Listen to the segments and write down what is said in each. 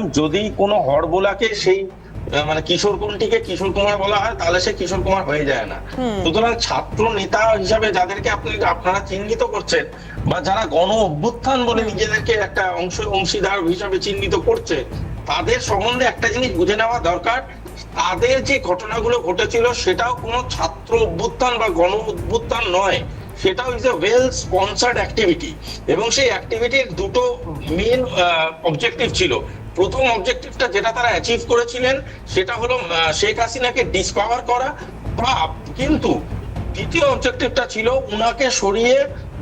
Madam যদি কোনো হরবোলাকে সেই মানে কিশোর কোনটিকে কিশোর কুমার বলা হয় তাহলে সে কিশোর কুমার হয়ে যায় না। সুতরাং ছাত্র নেতা হিসাবে যাদেরকে আপনি আপনারা চিহ্নিত করছেন বা যারা গণ অভ্যুত্থান বলে নিজেদেরকে একটা অংশ অংশীদার হিসাবে চিহ্নিত করছে তাদের সম্বন্ধে একটা জিনিস বুঝে নেওয়া দরকার। তাদের যে ঘটনাগুলো ঘটেছিল সেটাও কোনো ছাত্র অভ্যুত্থান বা গণ অভ্যুত্থান নয়। সেটাও is a well sponsored activity এবং সেই অ্যাক্টিভিটির দুটো মেন অবজেক্টিভ ছিল। প্রথম অবজেক্টিভটা যেটা তারা অ্যাচিভ করেছিলেন, সেটা হলো শেখ হাসিনাকে ডিসকভার করা। বা কিন্তু দ্বিতীয় অবজেক্টিভটা ছিল উনাকে সরিয়ে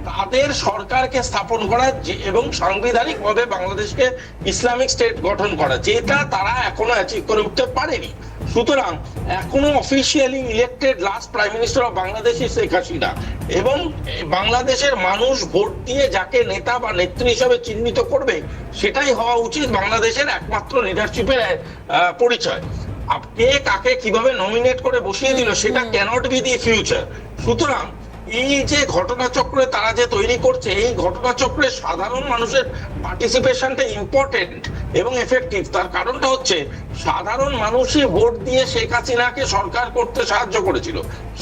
তাদের সরকারকে স্থাপন করা এবং সাংবিধানিক ভাবে বাংলাদেশকে ইসলামিক স্টেট গঠন করা, যেটা তারা এখনও অ্যাচিভ করে উঠতে পারেনি। সুতরাং এখনও officially elected last prime minister of Bangladesh Sheikh Hasina এবং বাংলাদেশের মানুষ ভোট দিয়ে যাকে নেতা বা নেত্রী হিসাবে চিহ্নিত করবে সেটাই হওয়া উচিত বাংলাদেশের একমাত্র লিডারশিপের পরিচয়। কে কাকে কীভাবে নমিনেট করে বসিয়ে দিল সেটা ক্যানট বি দি ফিউচার সুতরাং এই যে ঘটনাচক্রে তারা যে তৈরি করছে, এই ঘটনাচক্রে সাধারণ মানুষের পার্টিসিপেশনটা ইম্পর্টেন্ট এবং এফেক্টিভ তার কারণটা হচ্ছে, সাধারণ মানুষই ভোট দিয়ে শেখ হাসিনাকে সরকার করতে সাহায্য করেছিল।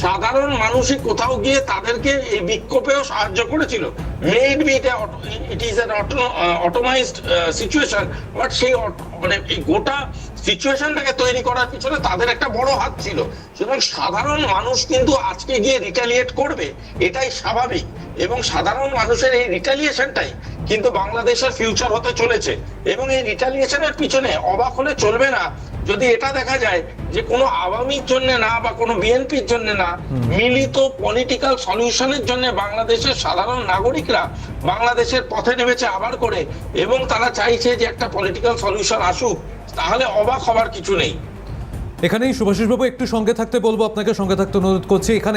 সাধারণ মানুষই কোথাও গিয়ে তাদেরকে এই বিক্ষোভেও সাহায্য করেছিল। Maybe it is an automized situation but সেই মানে গোটা সিচুয়েশনটাকে তৈরি করার পিছনে তাদের একটা বড় হাত ছিল। সুতরাং সাধারণ মানুষ কিন্তু আজকে গিয়ে রিটালিয়েট করবে, এটাই স্বাভাবিক। এবং সাধারণ মানুষের এই রিটালিয়েশনটাই কিন্তু বাংলাদেশের ফিউচার হতে চলেছে। এবং এই রিটালিয়েশনের পিছনে অবাক হলে চলবে না। যদি এটা দেখা যায় যে কোনো আওয়ামীর জন্য না বা কোনো বিএনপির জন্য না, মিলিত পলিটিক্যাল সলিউশনের জন্য বাংলাদেশের সাধারণ নাগরিকরা বাংলাদেশের পথে নেমেছে আবার করে। এবং তারা চাইছে যে একটা পলিটিক্যাল সলিউশন আসুক। তাহলে অবাক হবার কিছু নেই। এখানেই শুভাশিসবাবু একটু সঙ্গে থাকতে বলব, আপনাকে সঙ্গে থাকতে অনুরোধ করছি। এখানে